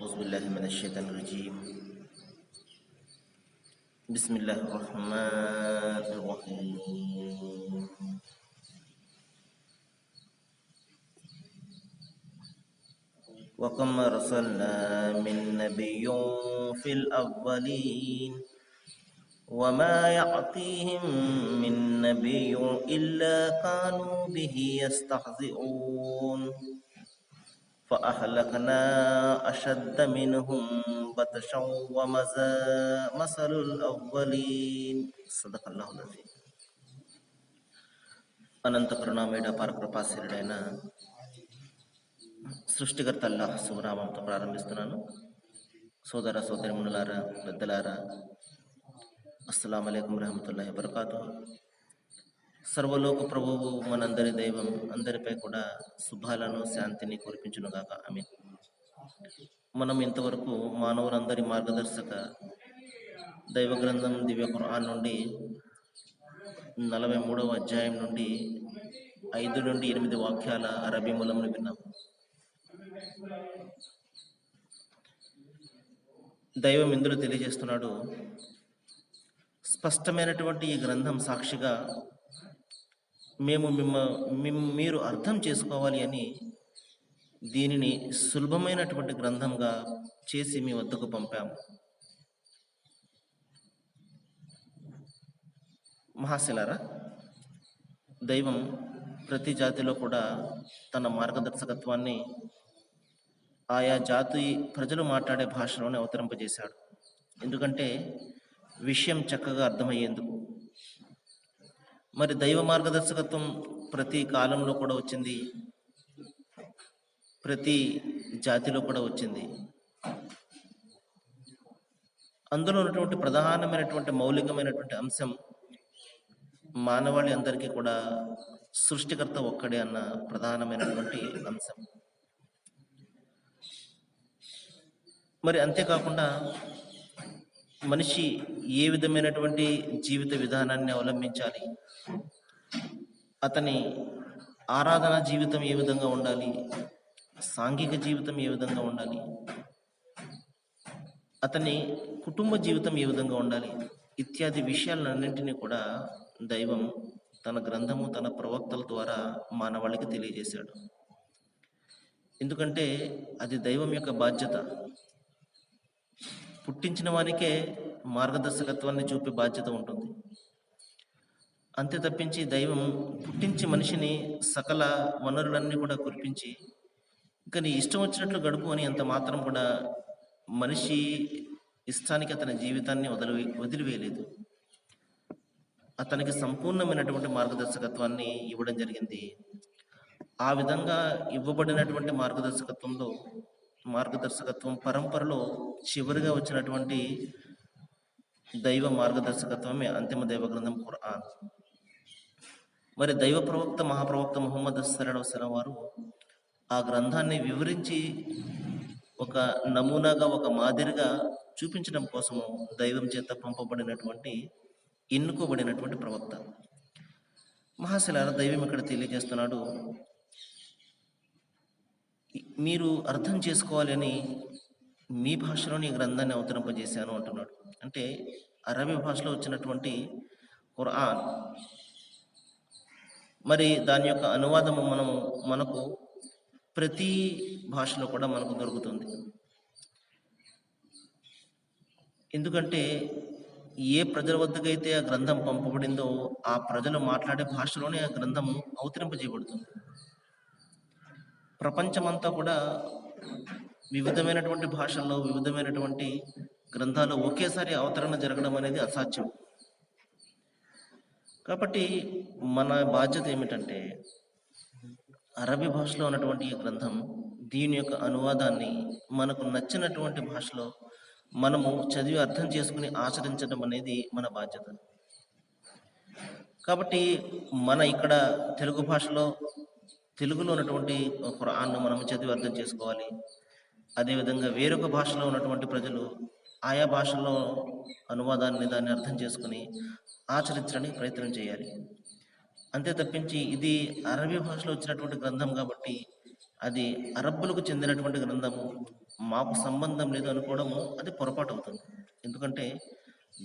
أعوذ بالله من الشيطان الرجيم. بسم الله الرحمن الرحيم. وكم أرسلنا من نبي في الأولين وما يعطيهم من نبي إلا كانوا به يستهزئون. فأهلكنا أشد منهم بطشا ومزى مثل الأولين صدق الله العظيم అనంత కరుణామేడ పరకృపాశీరుడైన సృష్టికర్త అల్లాహ్ శుభనామంతో ప్రారంభిస్తున్నాను సోదర సోదరిమునులారా పెద్దలారా అస్సలం అయికం రహమతుల్లాహి వబర్కాతు సర్వలోక ప్రభువు మనందరి దైవం అందరిపై కూడా శుభాలను శాంతిని కురిపించునుగాక. ఆమె మనం ఇంతవరకు మానవులందరి మార్గదర్శక దైవ గ్రంథం దివ్య ఖురాన్ నుండి నలభై మూడవ అధ్యాయం నుండి ఐదు నుండి ఎనిమిది వాక్యాల అరబీ మూలంను విన్నాం. దైవం ఇందులో తెలియజేస్తున్నాడు స్పష్టమైనటువంటి ఈ గ్రంథం సాక్షిగా మేము మిమ్మ మిమ్- మీరు అర్థం చేసుకోవాలి అని దీనిని సులభమైనటువంటి గ్రంథంగా చేసి మీ వద్దకు పంపాము. మహాశిలారా దైవం ప్రతి జాతిలో కూడా తన మార్గదర్శకత్వాన్ని ఆయా జాతి ప్రజలు మాట్లాడే భాషలోనే అవతరింపజేశాడు. ఎందుకంటే విషయం చక్కగా అర్థమయ్యేందుకు. మరి దైవ మార్గదర్శకత్వం ప్రతి కాలంలో కూడా వచ్చింది. ప్రతి జాతిలో కూడా వచ్చింది. అందులో ఉన్నటువంటి ప్రధానమైనటువంటి మౌలికమైనటువంటి అంశం మానవాళి అందరికీ కూడా సృష్టికర్త ఒక్కడే అన్న ప్రధానమైనటువంటి అంశం. మరి అంతేకాకుండా మనిషి ఏ విధమైనటువంటి జీవిత విధానాన్ని అవలంబించాలి? అతని ఆరాధన జీవితం ఏ విధంగా ఉండాలి? సాంఘిక జీవితం ఏ విధంగా ఉండాలి? అతని కుటుంబ జీవితం ఏ విధంగా ఉండాలి? ఇత్యాది విషయాలన్నింటినీ కూడా దైవం తన గ్రంథము తన ప్రవక్తల ద్వారా మానవాళికి తెలియజేశాడు. ఎందుకంటే అది దైవం యొక్క బాధ్యత. పుట్టించిన వారికే మార్గదర్శకత్వాన్ని చూపే బాధ్యత ఉంటుంది. అంతే తప్పించి దైవం పుట్టించి మనిషిని సకల వనరులన్నీ కూడా కురిపించి ఇంకా నీ ఇష్టం వచ్చినట్లు గడుపు అని అంత మాత్రం కూడా మనిషి ఇష్టానికి అతని జీవితాన్ని వదిలి వదిలివేయలేదు. అతనికి సంపూర్ణమైనటువంటి మార్గదర్శకత్వాన్ని ఇవ్వడం జరిగింది. ఆ విధంగా ఇవ్వబడినటువంటి మార్గదర్శకత్వంలో మార్గదర్శకత్వం పరంపరలో చివరిగా వచ్చినటువంటి దైవ మార్గదర్శకత్వమే అంతిమ దైవ గ్రంథం ఖురాన్. మరి దైవ ప్రవక్త మహాప్రవక్త ముహమ్మద్ సలం వారు ఆ గ్రంథాన్ని వివరించి ఒక నమూనాగా ఒక మాదిరిగా చూపించడం కోసము దైవం చేత పంపబడినటువంటి ఎన్నుకోబడినటువంటి ప్రవక్త. మహాశిలార దైవం ఇక్కడ తెలియజేస్తున్నాడు మీరు అర్థం చేసుకోవాలని మీ భాషలోని ఈ గ్రంథాన్ని అవతరింపజేశాను అంటున్నాడు. అంటే అరబీ భాషలో వచ్చినటువంటి ఖురాన్ మరి దాని యొక్క అనువాదము మనము మనకు ప్రతి భాషలో కూడా మనకు దొరుకుతుంది. ఎందుకంటే ఏ ప్రజల వద్దకైతే ఆ గ్రంథం పంపబడిందో ఆ ప్రజలు మాట్లాడే భాషలోనే ఆ గ్రంథం అవతరింపజేయబడుతుంది ప్రపంచమంతా కూడా వివిధమైనటువంటి భాషల్లో వివిధమైనటువంటి గ్రంథాలు ఒకేసారి అవతరణ జరగడం అనేది అసాధ్యం. కాబట్టి మన బాధ్యత ఏమిటంటే అరబీ భాషలో ఉన్నటువంటి ఈ గ్రంథం దీని యొక్క అనువాదాన్ని మనకు నచ్చినటువంటి భాషలో మనము చదివి అర్థం చేసుకుని ఆచరించడం అనేది మన బాధ్యత. కాబట్టి మన ఇక్కడ తెలుగు భాషలో తెలుగులో ఉన్నటువంటి ఖురాన్ను మనం చదివి అర్థం చేసుకోవాలి. అదేవిధంగా వేరొక భాషలో ఉన్నటువంటి ప్రజలు ఆయా భాషల్లో అనువాదాన్ని దాన్ని అర్థం చేసుకుని ఆచరించడానికి ప్రయత్నం చేయాలి. అంతే తప్పించి ఇది అరబీ భాషలో వచ్చినటువంటి గ్రంథం కాబట్టి అది అరబ్బులకు చెందినటువంటి గ్రంథము. మాకు సంబంధం లేదు అనుకోవడము అది పొరపాటు అవుతుంది. ఎందుకంటే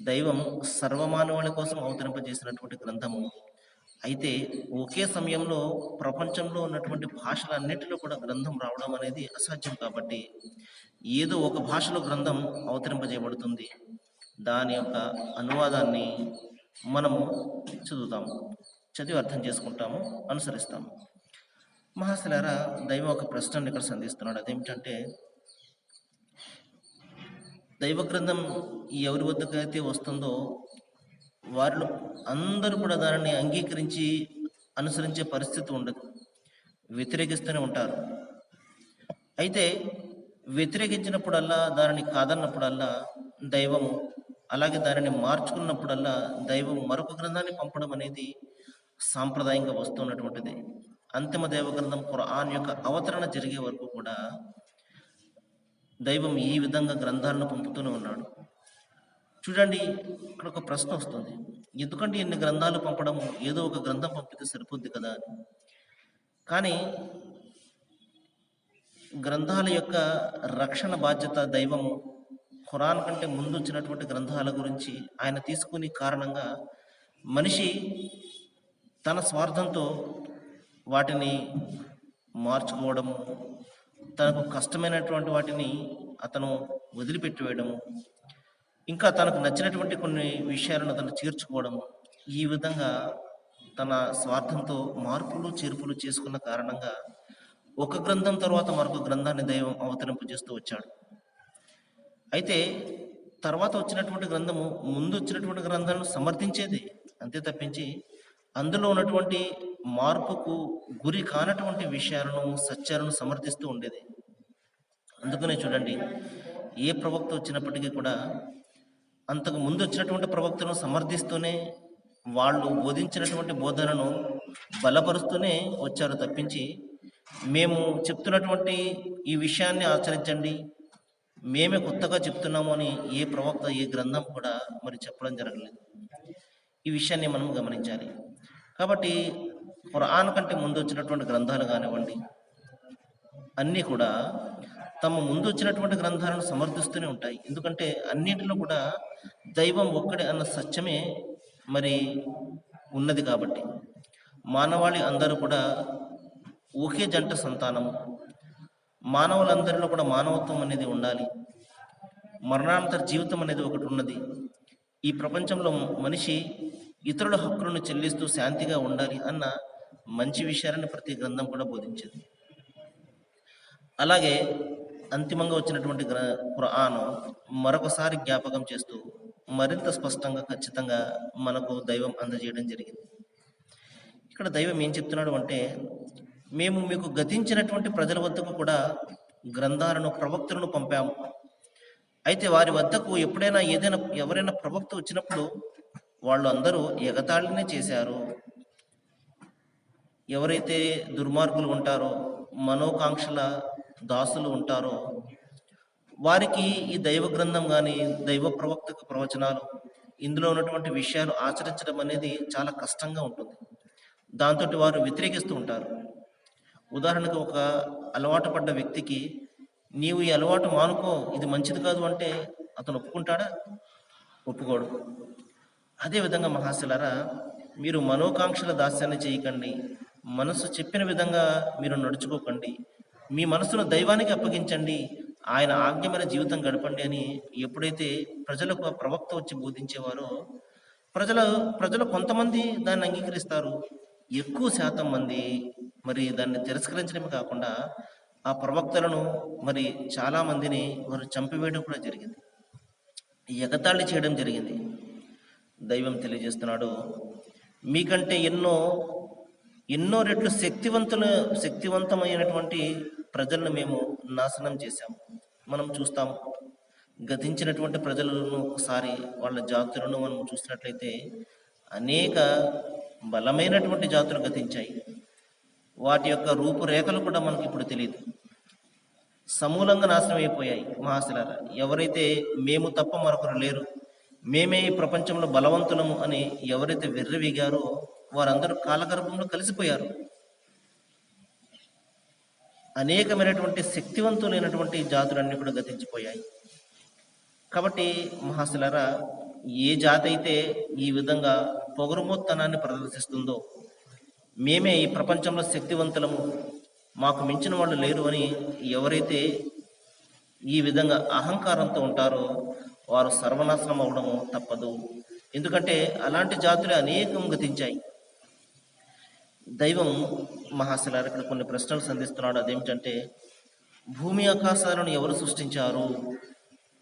దైవం సర్వమానవాళి కోసం అవతరింపజేసినటువంటి గ్రంథము. అయితే ఒకే సమయంలో ప్రపంచంలో ఉన్నటువంటి భాషలన్నిటిలో కూడా గ్రంథం రావడం అనేది అసాధ్యం కాబట్టి ఏదో ఒక భాషలో గ్రంథం అవతరింపజేయబడుతుంది. దాని యొక్క అనువాదాన్ని మనము చదువుతాము చదివి అర్థం చేసుకుంటాము అనుసరిస్తాము. మహాశలారా దైవం ఒక ప్రశ్నను ఇక్కడ సంధిస్తున్నాడు. అదేమిటంటే దైవ గ్రంథం ఎవరి వద్దకైతే వస్తుందో వారిలో అందరూ కూడా దానిని అంగీకరించి అనుసరించే పరిస్థితి ఉండదు. వ్యతిరేకిస్తూనే ఉంటారు. అయితే వ్యతిరేకించినప్పుడల్లా దానిని కాదన్నప్పుడల్లా దైవము అలాగే దానిని మార్చుకున్నప్పుడల్లా దైవం మరొక గ్రంథాన్ని పంపడం అనేది సాంప్రదాయంగా వస్తున్నటువంటిది. అంతిమ దైవ గ్రంథం ఖురాన్ యొక్క అవతరణ జరిగే వరకు కూడా దైవం ఈ విధంగా గ్రంథాలను పంపుతూనే ఉన్నాడు. చూడండి ఇక్కడ ఒక ప్రశ్న వస్తుంది. ఎందుకంటే ఎన్ని గ్రంథాలు పంపడం ఏదో ఒక గ్రంథం పంపితే సరిపోద్ది కదా అని. కానీ గ్రంథాల యొక్క రక్షణ బాధ్యత దైవము ఖురాన్ కంటే ముందు వచ్చినటువంటి గ్రంథాల గురించి ఆయన తీసుకుని కారణంగా మనిషి తన స్వార్థంతో వాటిని మార్చుకోవడము తనకు కష్టమైనటువంటి వాటిని అతను వదిలిపెట్టి వేయడము ఇంకా తనకు నచ్చినటువంటి కొన్ని విషయాలను అతను చేర్చుకోవడము ఈ విధంగా తన స్వార్థంతో మార్పులు చేర్పులు చేసుకున్న కారణంగా ఒక గ్రంథం తర్వాత మరొక గ్రంథాన్ని దైవం అవతరింపజేస్తూ వచ్చాడు. అయితే తర్వాత వచ్చినటువంటి గ్రంథము ముందు వచ్చినటువంటి గ్రంథాలను సమర్థించేది అంతే తప్పించి అందులో ఉన్నటువంటి మార్పుకు గురి కానటువంటి విషయాలను సత్యాలను సమర్థిస్తూ ఉండేది. అందుకనే చూడండి ఏ ప్రవక్త వచ్చినప్పటికీ కూడా అంతకు ముందు వచ్చినటువంటి ప్రవక్తను సమర్థిస్తూనే వాళ్ళు బోధించినటువంటి బోధనను బలపరుస్తూనే వచ్చారు తప్పించి మేము చెప్తున్నటువంటి ఈ విషయాన్ని ఆచరించండి. మేమే కొత్తగా చెప్తున్నాము అని ఏ ప్రవక్త ఏ గ్రంథం కూడా మరి చెప్పడం జరగలేదు. ఈ విషయాన్ని మనం గమనించాలి. కాబట్టి ఖురాన్ కంటే ముందు వచ్చినటువంటి గ్రంథాలు కానివ్వండి అన్నీ కూడా తమ ముందు వచ్చినటువంటి గ్రంథాలను సమర్థిస్తూనే ఉంటాయి. ఎందుకంటే అన్నింటిలో కూడా దైవం ఒక్కడే అన్న సత్యమే మరి ఉన్నది కాబట్టి. మానవాళి అందరూ కూడా ఒకే జంట సంతానము. మానవులందరిలో కూడా మానవత్వం అనేది ఉండాలి. మరణానంతర జీవితం అనేది ఒకటి ఉన్నది. ఈ ప్రపంచంలో మనిషి ఇతరుల హక్కులను చెల్లిస్తూ శాంతిగా ఉండాలి అన్న మంచి విషయాలను ప్రతి గ్రంథం కూడా బోధించింది. అలాగే అంతిమంగా వచ్చినటువంటి ఖురాను మరొకసారి జ్ఞాపకం చేస్తూ మరింత స్పష్టంగా ఖచ్చితంగా మనకు దైవం అందజేయడం జరిగింది. ఇక్కడ దైవం ఏం చెప్తున్నాడు అంటే మేము మీకు గతించినటువంటి ప్రజల వద్దకు కూడా గ్రంథాలను ప్రవక్తలను పంపాము. అయితే వారి వద్దకు ఎప్పుడైనా ఏదైనా ఎవరైనా ప్రవక్త వచ్చినప్పుడు వాళ్ళు అందరూ ఎగతాళినే చేశారు. ఎవరైతే దుర్మార్గులు ఉంటారో మనోకాంక్షల దాసులు ఉంటారో? వారికి ఈ దైవ గ్రంథం కానీ దైవ ప్రవక్తకు ప్రవచనాలు ఇందులో ఉన్నటువంటి విషయాలు ఆచరించడం అనేది చాలా కష్టంగా ఉంటుంది. దాంతో వారు వ్యతిరేకిస్తూ ఉంటారు. ఉదాహరణకు ఒక అలవాటు పడ్డ వ్యక్తికి నీవు ఈ అలవాటు మానుకో ఇది మంచిది కాదు అంటే అతను ఒప్పుకుంటాడా? ఒప్పుకోడు. అదేవిధంగా మహాశిలరా మీరు మనోకాంక్షల దాస్యాన్ని చేయకండి. మనసు చెప్పిన విధంగా మీరు నడుచుకోకండి. మీ మనసును దైవానికి అప్పగించండి. ఆయన ఆజ్ఞమైన జీవితం గడపండి అని ఎప్పుడైతే ప్రజలకు ప్రవక్త వచ్చి బోధించేవారో ప్రజల ప్రజలు కొంతమంది దాన్ని అంగీకరిస్తారు. ఎక్కువ శాతం మంది మరి దాన్ని తిరస్కరించడమే కాకుండా ఆ ప్రవక్తలను మరి చాలా మందిని వారు చంపివేయడం కూడా జరిగింది. ఎగతాళి చేయడం జరిగింది. దైవం తెలియజేస్తున్నాడు మీకంటే ఎన్నో ఎన్నో రెట్లు శక్తివంతుల శక్తివంతమైనటువంటి ప్రజలను మేము నాశనం చేశాము. మనం చూస్తాం గతించినటువంటి ప్రజలను ఒకసారి వాళ్ళ జాతులను మనం చూసినట్లయితే అనేక బలమైనటువంటి జాతులు గతించాయి. వాటి యొక్క రూపురేఖలు కూడా మనకి ఇప్పుడు తెలియదు సమూలంగా నాశనం అయిపోయాయి మహాశిలార. ఎవరైతే మేము తప్ప మరొకరు లేరు మేమే ఈ ప్రపంచంలో బలవంతులము అని ఎవరైతే వెర్రవీగారో వారందరూ కాలగర్భంలో కలిసిపోయారు. అనేకమైనటువంటి శక్తివంతులైనటువంటి జాతులన్నీ కూడా గతించిపోయాయి. కాబట్టి మహాశిలరా ఏ జాతి అయితే ఈ విధంగా పొగరుమోత్తనాన్ని ప్రదర్శిస్తుందో మేమే ఈ ప్రపంచంలో శక్తివంతులము మాకు మించిన వాళ్ళు లేరు అని ఎవరైతే ఈ విధంగా అహంకారంతో ఉంటారో వారు సర్వనాశనం అవడము తప్పదు. ఎందుకంటే అలాంటి జాతులు అనేకం గతించాయి. దైవం మహాశలారు ఇక్కడ కొన్ని ప్రశ్నలు సంధిస్తున్నాడు. అదేమిటంటే భూమి ఆకాశాలను ఎవరు సృష్టించారు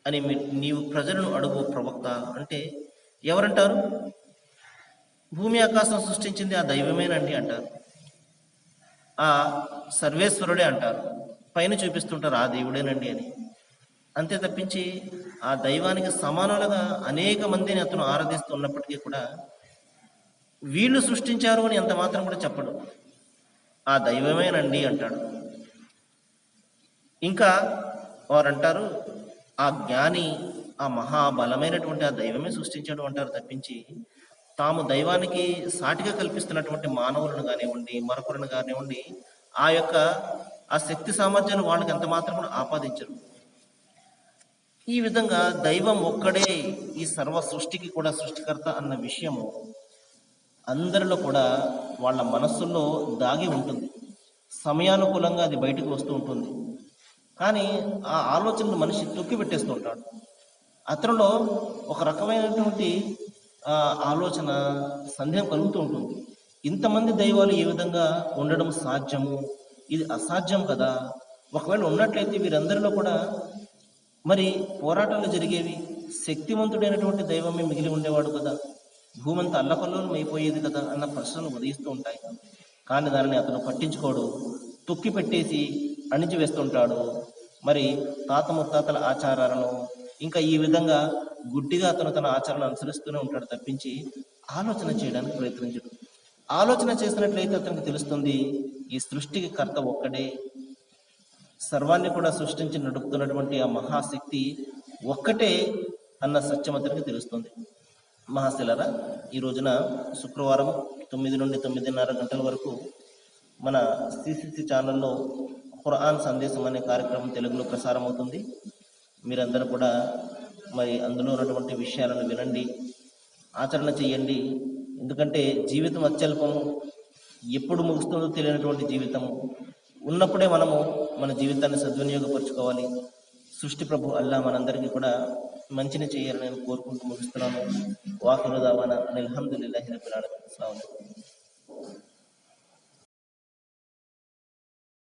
అని మీ- నీవు ప్రజలను అడుగు ప్రవక్త అంటే ఎవరంటారు? భూమి ఆకాశం సృష్టించింది ఆ దైవమేనండి అంటారు. ఆ సర్వేశ్వరుడే అంటారు. పైన చూపిస్తుంటారు ఆ దేవుడేనండి అని. అంతే తప్పించి ఆ దైవానికి సమానులుగా అనేక మందిని అతను ఆరాధిస్తున్నప్పటికీ కూడా వీళ్ళు సృష్టించారు అని ఎంత మాత్రం కూడా చెప్పడు. ఆ దైవమేనండి అంటాడు. ఇంకా వారు అంటారు ఆ జ్ఞాని ఆ మహాబలమైనటువంటి ఆ దైవమే సృష్టించాడు అంటారు తప్పించి తాము దైవానికి సాటిగా కల్పిస్తున్నటువంటి మానవులను కానివ్వండి మరొకరిని కానివ్వండి ఆ యొక్క ఆ శక్తి సామర్థ్యాన్ని వాళ్ళకి ఎంత మాత్రం కూడా ఆపాదించరు. ఈ విధంగా దైవం ఒక్కడే ఈ సర్వ సృష్టికి కూడా సృష్టికర్త అన్న విషయము అందరిలో కూడా వాళ్ళ మనస్సుల్లో దాగి ఉంటుంది. సమయానుకూలంగా అది బయటకు వస్తూ ఉంటుంది. కానీ ఆ ఆలోచనను మనిషి తొక్కి పెట్టేస్తూ ఉంటాడు. అతనిలో ఒక రకమైనటువంటి ఆలోచన సందేహం కలుగుతూ ఉంటుంది. ఇంతమంది దైవాలు ఏ విధంగా ఉండడం సాధ్యము? ఇది అసాధ్యం కదా? ఒకవేళ ఉన్నట్లయితే వీరందరిలో కూడా మరి పోరాటాలు జరిగేవి శక్తివంతుడైనటువంటి దైవమే మిగిలి ఉండేవాడు కదా? భూమంతా అల్లకల్లోలం అయిపోయేది కదా అన్న ప్రశ్నలు ఉదయిస్తూ ఉంటాయి. కానీ దానిని అతను పట్టించుకోడు. తొక్కి పెట్టేసి అణిచివేస్తుంటాడు మరి తాత ముత్తాతల ఆచారాలను ఇంకా ఈ విధంగా గుడ్డిగా అతను తన ఆచరణ అనుసరిస్తూనే ఉంటాడు తప్పించి ఆలోచన చేయడానికి ప్రయత్నించడు. ఆలోచన చేసినట్లయితే అతనికి తెలుస్తుంది ఈ సృష్టికి కర్త ఒక్కడే. సర్వాన్ని కూడా సృష్టించి నడుపుతున్నటువంటి ఆ మహాశక్తి ఒక్కటే అన్న సత్యం అతనికి తెలుస్తుంది. మహాశిలరా ఈ రోజున శుక్రవారం తొమ్మిది నుండి తొమ్మిదిన్నర గంటల వరకు మన సిసిసి ఛానల్లో ఖురాన్ సందేశం అనే కార్యక్రమం తెలుగులో ప్రసారం అవుతుంది మీరందరూ కూడా మరి అందులో ఉన్నటువంటి విషయాలను వినండి ఆచరణ చేయండి. ఎందుకంటే జీవితం అత్యల్పము ఎప్పుడు ముగుస్తుందో తెలియనటువంటి జీవితము. ఉన్నప్పుడే మనము మన జీవితాన్ని సద్వినియోగపరచుకోవాలి. సృష్టి ప్రభు అల్లా మనందరికీ కూడా మంచిని చేయాలని నేను కోరుకుంటూ ముగిస్తున్నాను. వాకులు దావాన అల్హమ్దుల్లాహి రబ్బిల్ ఆలమీన్. అస్సలాము